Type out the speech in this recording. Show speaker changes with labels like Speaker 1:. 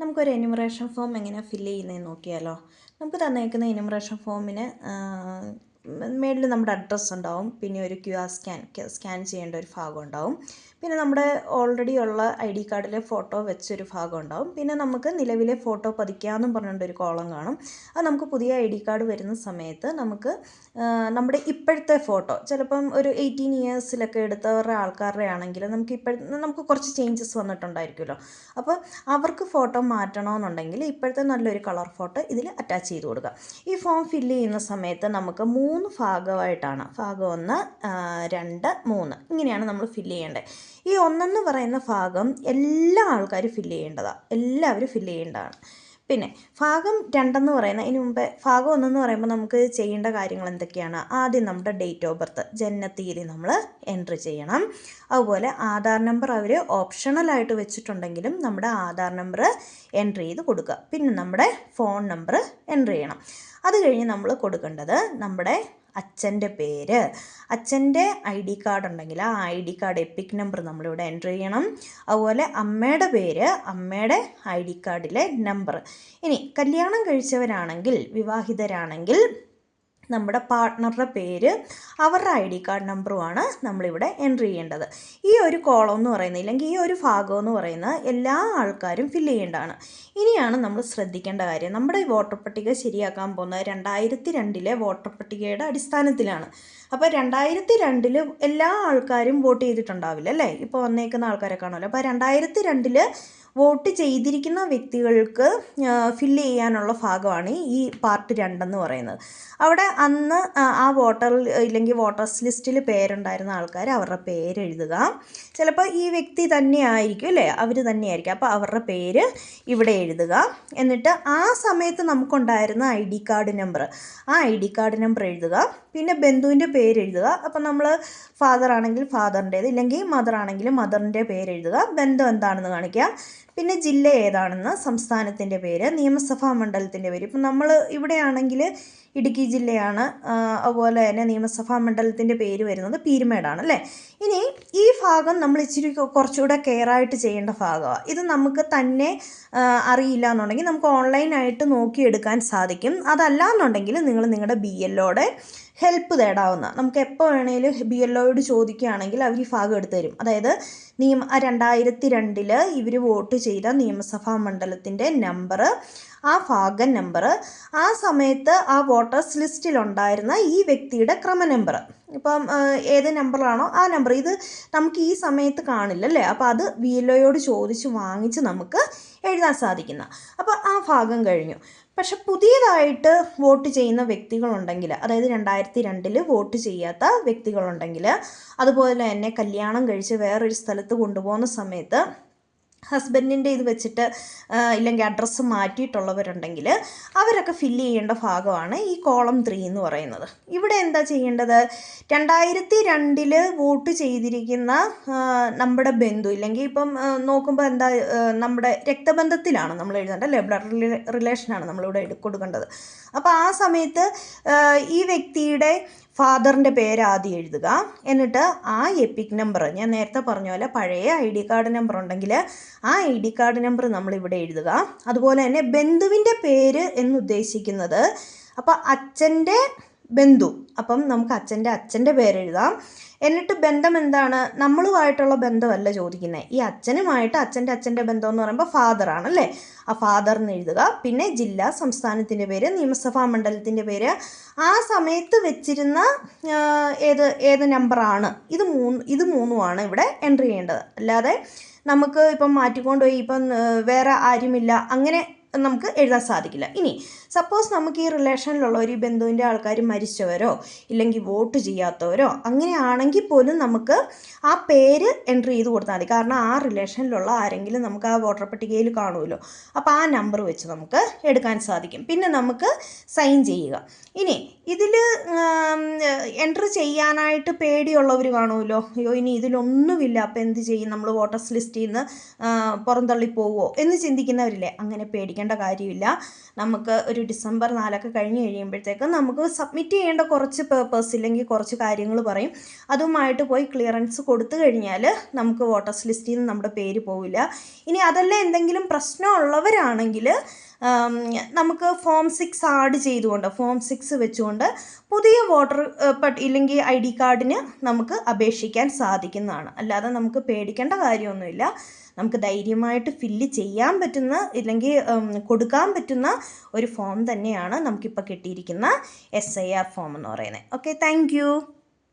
Speaker 1: നമുക്കൊരു enumeration form എങ്ങനെയാണ് fill ചെയ്യുന്നതെന്ന് നോക്കിയാലോ. നമുക്ക് തന്നേക്കുന്ന എനുമറേഷൻ ഫോമിന് മേളിൽ നമ്മുടെ അഡ്രസ്സ് ഉണ്ടാവും. പിന്നെ ഒരു ക്യു ആർ സ്കാൻ സ്കാൻ ചെയ്യേണ്ട ഒരു ഭാഗം ഉണ്ടാവും. പിന്നെ നമ്മുടെ ഓൾറെഡി ഉള്ള ഐ ഡി കാർഡിലെ ഫോട്ടോ വെച്ചൊരു ഭാഗം ഉണ്ടാവും. പിന്നെ നമുക്ക് നിലവിലെ ഫോട്ടോ പതിക്കാമെന്നും പറഞ്ഞിട്ടൊരു കോളം കാണും. അത് നമുക്ക് പുതിയ ഐ ഡി കാർഡ് വരുന്ന സമയത്ത് നമുക്ക് നമ്മുടെ ഇപ്പോഴത്തെ ഫോട്ടോ ചിലപ്പം ഒരു എയ്റ്റീൻ ഇയേഴ്സിലൊക്കെ എടുത്തവരുടെ ആൾക്കാരുടെ ആണെങ്കിൽ നമുക്ക് ഇപ്പോഴത്തെ നമുക്ക് കുറച്ച് ചേഞ്ചസ് വന്നിട്ടുണ്ടായിരിക്കുമല്ലോ. അപ്പോൾ അവർക്ക് ഫോട്ടോ മാറ്റണമെന്നുണ്ടെങ്കിൽ ഇപ്പോഴത്തെ നല്ലൊരു കളർ ഫോട്ടോ ഇതിൽ അറ്റാച്ച് ചെയ്ത് കൊടുക്കുക. ഈ ഫോം ഫില്ല് ചെയ്യുന്ന സമയത്ത് നമുക്ക് മൂന്ന് ഭാഗമായിട്ടാണ്. ഭാഗം ഒന്ന് രണ്ട് മൂന്ന്. ഇങ്ങനെയാണ് നമ്മൾ ഫില്ല് ചെയ്യേണ്ടത്. ഈ ഒന്നെന്ന് പറയുന്ന ഭാഗം എല്ലാ ആൾക്കാരും ഫില്ല് ചെയ്യേണ്ടതാണ് എല്ലാവരും ഫില്ല് ചെയ്യേണ്ടതാണ്. പിന്നെ ഭാഗം രണ്ടെന്ന് പറയുന്ന ഇതിന് മുമ്പേ ഭാഗം ഒന്നെന്ന് പറയുമ്പോൾ നമുക്ക് ചെയ്യേണ്ട കാര്യങ്ങൾ എന്തൊക്കെയാണ്? ആദ്യം നമ്മുടെ ഡേറ്റ് ഓഫ് ബർത്ത് ജനനത്തീയതി നമ്മൾ എൻട്രി ചെയ്യണം. അതുപോലെ ആധാർ നമ്പർ അവർ ഓപ്ഷണലായിട്ട് വെച്ചിട്ടുണ്ടെങ്കിലും നമ്മുടെ ആധാർ നമ്പർ എൻട്രി ചെയ്ത് കൊടുക്കുക. പിന്നെ നമ്മുടെ ഫോൺ നമ്പർ എൻട്രി ചെയ്യണം. അത് കഴിഞ്ഞ് നമ്മൾ കൊടുക്കേണ്ടത് നമ്മുടെ അച്ഛന്റെ പേര്. അച്ഛന്റെ ഐ ഡി കാർഡ് ഉണ്ടെങ്കിൽ ആ I D card EPIC number നമ്മളിവിടെ എന്റർ ചെയ്യണം. അതുപോലെ അമ്മയുടെ പേര് അമ്മയുടെ ഐ ഡി കാർഡിലെ നമ്പർ. ഇനി കല്യാണം കഴിച്ചവരാണെങ്കിൽ വിവാഹിതരാണെങ്കിൽ നമ്മുടെ പാർട്ട്ണറുടെ പേര് അവരുടെ ഐ ഡി കാർഡ് നമ്പറുമാണ് നമ്മളിവിടെ എൻട്രി ചെയ്യേണ്ടത്. ഈ ഒരു കോളം എന്ന് പറയുന്നത് ഇല്ലെങ്കിൽ ഈ ഒരു ഭാഗം എന്ന് പറയുന്നത് എല്ലാ ആൾക്കാരും ഫില്ല് ചെയ്യേണ്ടതാണ്. ഇനിയാണ് നമ്മൾ ശ്രദ്ധിക്കേണ്ട കാര്യം. നമ്മുടെ വോട്ടർ പട്ടിക ശരിയാക്കാൻ പോകുന്നത് രണ്ടായിരത്തി രണ്ടിലെ വോട്ടർ പട്ടികയുടെ അടിസ്ഥാനത്തിലാണ്. അപ്പോൾ രണ്ടായിരത്തി രണ്ടിൽ എല്ലാ ആൾക്കാരും വോട്ട് ചെയ്തിട്ടുണ്ടാവില്ല അല്ലേ? ഇപ്പോൾ വന്നേക്കുന്ന ആൾക്കാരെ കാണുമല്ലോ. അപ്പോൾ രണ്ടായിരത്തി രണ്ടിൽ വോട്ട് ചെയ്തിരിക്കുന്ന വ്യക്തികൾക്ക് ഫില്ല് ചെയ്യാനുള്ള ഭാഗമാണ് ഈ പാർട്ട് രണ്ടെന്ന് പറയുന്നത്. അവിടെ അന്ന് ആ വോട്ടർ ഇല്ലെങ്കിൽ വോട്ടേഴ്സ് ലിസ്റ്റിൽ പേരുണ്ടായിരുന്ന ആൾക്കാർ അവരുടെ പേര് എഴുതുക. ചിലപ്പോൾ ഈ വ്യക്തി തന്നെ ആയിരിക്കും അല്ലേ? അവർ തന്നെയായിരിക്കും. അപ്പോൾ അവരുടെ പേര് ഇവിടെ എഴുതുക. എന്നിട്ട് ആ സമയത്ത് നമുക്കുണ്ടായിരുന്ന ഐ ഡി കാർഡ് നമ്പർ. ആ ഐ ഡി കാർഡ് നമ്പർ എഴുതുക. പിന്നെ ബന്ധുവിന്റെ പേര് എഴുതുക. അപ്പം നമ്മൾ ഫാദർ ആണെങ്കിൽ ഫാദറിന്റേത് ഇല്ലെങ്കിൽ മദർ ആണെങ്കിൽ മദറിന്റെ പേര് എഴുതുക. ബന്ധം എന്താണെന്ന് കാണിക്കുക. പിന്നെ ജില്ല ഏതാണെന്ന് സംസ്ഥാനത്തിന്റെ പേര് നിയമസഭാ മണ്ഡലത്തിന്റെ പേര്. ഇപ്പം നമ്മൾ ഇവിടെയാണെങ്കിൽ ഇടുക്കി ജില്ലയാണ് അതുപോലെ തന്നെ നിയമസഭാ മണ്ഡലത്തിന്റെ പേര് വരുന്നത് പീരുമേടാണ് അല്ലേ? ഇനി ഈ ഭാഗം നമ്മൾ ഇച്ചിരി കുറച്ചുകൂടെ കെയർ ആയിട്ട് ചെയ്യേണ്ട ഭാഗമാണ്. ഇത് നമുക്ക് തന്നെ അറിയില്ല എന്നുണ്ടെങ്കിൽ നമുക്ക് ഓൺലൈനായിട്ട് നോക്കിയെടുക്കാൻ സാധിക്കും. അതല്ല എന്നുണ്ടെങ്കിൽ നിങ്ങൾ നിങ്ങളുടെ ബി എല്ലോടെ ഹെൽപ്പ് തേടാവുന്ന. നമുക്ക് എപ്പോൾ വേണേലും ബി എൽ ഒയോട് ചോദിക്കുകയാണെങ്കിൽ അവർ ഈ ഭാഗം എടുത്തു തരും. അതായത് നിയമ രണ്ടായിരത്തി രണ്ടിൽ ഇവർ വോട്ട് ചെയ്ത നിയമസഭാ മണ്ഡലത്തിന്റെ നമ്പർ ആ ഭാഗം നമ്പർ ആ സമയത്ത് ആ വോട്ടേഴ്സ് ലിസ്റ്റിലുണ്ടായിരുന്ന ഈ വ്യക്തിയുടെ ക്രമ നമ്പർ ഇപ്പം ഏത് നമ്പറാണോ ആ നമ്പർ. ഇത് നമുക്ക് ഈ സമയത്ത് കാണില്ല അല്ലേ അപ്പോൾ അത് വി എൽ ഒയോട് ചോദിച്ച് വാങ്ങിച്ച് നമുക്ക് എഴുതാൻ സാധിക്കുന്ന. അപ്പോൾ ആ ഭാഗം കഴിഞ്ഞു. പക്ഷെ പുതിയതായിട്ട് വോട്ട് ചെയ്യുന്ന വ്യക്തികളുണ്ടെങ്കിൽ അതായത് രണ്ടായിരത്തി രണ്ടിൽ വോട്ട് ചെയ്യാത്ത വ്യക്തികളുണ്ടെങ്കിൽ അതുപോലെ തന്നെ കല്യാണം കഴിച്ച് വേറൊരു സ്ഥലത്ത് കൊണ്ടുപോകുന്ന സമയത്ത് ഹസ്ബൻഡിന്റെ ഇത് വെച്ചിട്ട് ഇല്ലെങ്കിൽ അഡ്രസ്സ് മാറ്റിയിട്ടുള്ളവരുണ്ടെങ്കിൽ അവരൊക്കെ ഫില്ല് ചെയ്യേണ്ട ഭാഗമാണ് ഈ കോളം ത്രീ എന്ന് പറയുന്നത്. ഇവിടെ എന്താ ചെയ്യേണ്ടത്? രണ്ടായിരത്തി രണ്ടിൽ വോട്ട് ചെയ്തിരിക്കുന്ന നമ്മുടെ ബന്ധു ഇല്ലെങ്കിൽ ഇപ്പം നോക്കുമ്പോൾ എന്താ നമ്മുടെ രക്തബന്ധത്തിലാണ് നമ്മൾ എഴുതേണ്ടത് അല്ലേ? റിലേഷനാണ് നമ്മളിവിടെ കൊടുക്കേണ്ടത്. അപ്പോൾ ആ സമയത്ത് ഈ വ്യക്തിയുടെ ഫാദറിന്റെ പേര് ആദ്യം എഴുതുക. എന്നിട്ട് ആ എപ്പിക് നമ്പർ ഞാൻ നേരത്തെ പറഞ്ഞ പോലെ പഴയ ഐ ഡി കാർഡ് നമ്പർ ഉണ്ടെങ്കിൽ ആ ഐ ഡി കാർഡ് നമ്പർ നമ്മൾ ഇവിടെ എഴുതുക. അതുപോലെ തന്നെ ബന്ധുവിന്റെ പേര് എന്നുദ്ദേശിക്കുന്നത് അപ്പോൾ അച്ഛന്റെ ബന്ധു. അപ്പം നമുക്ക് അച്ഛന്റെ അച്ഛന്റെ പേരെഴുതാം. എന്നിട്ട് ബന്ധം എന്താണ്? നമ്മളുമായിട്ടുള്ള ബന്ധമല്ല ചോദിക്കുന്നത് ഈ അച്ഛനുമായിട്ട് അച്ഛന്റെ അച്ഛന്റെ ബന്ധം എന്ന് പറയുമ്പോൾ ഫാദർ ആണല്ലേ ആ ഫാദർ എന്ന് എഴുതുക. പിന്നെ ജില്ല സംസ്ഥാനത്തിന്റെ പേര് നിയമസഭാ മണ്ഡലത്തിന്റെ പേര്. ആ സമയത്ത് വെച്ചിരുന്ന ഏത് ഏത് നമ്പറാണ് ഇത് മൂന്ന് ഇത് മൂന്നുമാണ് ഇവിടെ എൻട്രി ചെയ്യേണ്ടത്. അല്ലാതെ നമുക്ക് ഇപ്പം മാറ്റിക്കൊണ്ടുപോയി ഇപ്പം വേറെ ആരുമില്ല. അങ്ങനെ നമുക്ക് എഴുതാൻ സാധിക്കില്ല. ഇനി സപ്പോസ് നമുക്ക് ഈ റിലേഷനിലുള്ള ഒരു ബന്ധുവിന്റെ ആൾക്കാർ മരിച്ചവരോ ഇല്ലെങ്കിൽ വോട്ട് ചെയ്യാത്തവരോ അങ്ങനെയാണെങ്കിൽ പോലും നമുക്ക് ആ പേര് എൻട്രി ചെയ്ത് കൊടുത്താൽ മതി. കാരണം ആ റിലേഷനിലുള്ള ആരെങ്കിലും നമുക്ക് ആ വോട്ടർ പട്ടികയിൽ കാണുമല്ലോ. അപ്പോൾ ആ നമ്പർ വെച്ച് നമുക്ക് എടുക്കാൻ സാധിക്കും. പിന്നെ നമുക്ക് സൈൻ ചെയ്യുക. ഇനി ഇതിൽ എൻട്രി ചെയ്യാനായിട്ട് പേടിയുള്ളവർ കാണുമല്ലോ. അയ്യോ ഇനി ഇതിലൊന്നുമില്ല. അപ്പോൾ എന്ത് ചെയ്യും? നമ്മൾ വോട്ടേഴ്സ് ലിസ്റ്റിൽ നിന്ന് പുറന്തള്ളി പോവുമോ എന്ന് ചിന്തിക്കുന്നവരില്ലേ? അങ്ങനെ പേടിക്കേണ്ട. പേടിക്കേണ്ട കാര്യമില്ല. നമുക്ക് ഒരു ഡിസംബർ നാലൊക്കെ കഴിഞ്ഞ് കഴിയുമ്പോഴത്തേക്കും നമുക്ക് സബ്മിറ്റ് ചെയ്യേണ്ട കുറച്ച് പേപ്പേഴ്സ് ഇല്ലെങ്കിൽ കുറച്ച് കാര്യങ്ങൾ പറയും. അതുമായിട്ട് പോയി ക്ലിയറൻസ് കൊടുത്തു കഴിഞ്ഞാൽ നമുക്ക് വോട്ടേഴ്സ് ലിസ്റ്റിൽ നിന്ന് നമ്മുടെ പേര് പോവില്ല. ഇനി അതല്ല എന്തെങ്കിലും പ്രശ്നമുള്ളവരാണെങ്കിൽ നമുക്ക് ഫോം സിക്സ് ആഡ് ചെയ്തുകൊണ്ട് ഫോം സിക്സ് വെച്ചുകൊണ്ട് പുതിയ വോട്ടർ ഇല്ലെങ്കിൽ ഐ ഡി കാർഡിന് നമുക്ക് അപേക്ഷിക്കാൻ സാധിക്കുന്നതാണ്. അല്ലാതെ നമുക്ക് പേടിക്കേണ്ട കാര്യമൊന്നുമില്ല. നമുക്ക് ധൈര്യമായിട്ട് ഫില്ല് ചെയ്യാൻ പറ്റുന്ന ഇല്ലെങ്കിൽ കൊടുക്കാൻ പറ്റുന്ന ഒരു ഫോം തന്നെയാണ് നമുക്കിപ്പോൾ കിട്ടിയിരിക്കുന്ന എസ് ഐ ആർ ഫോം എന്ന് പറയുന്നത്. Okay thank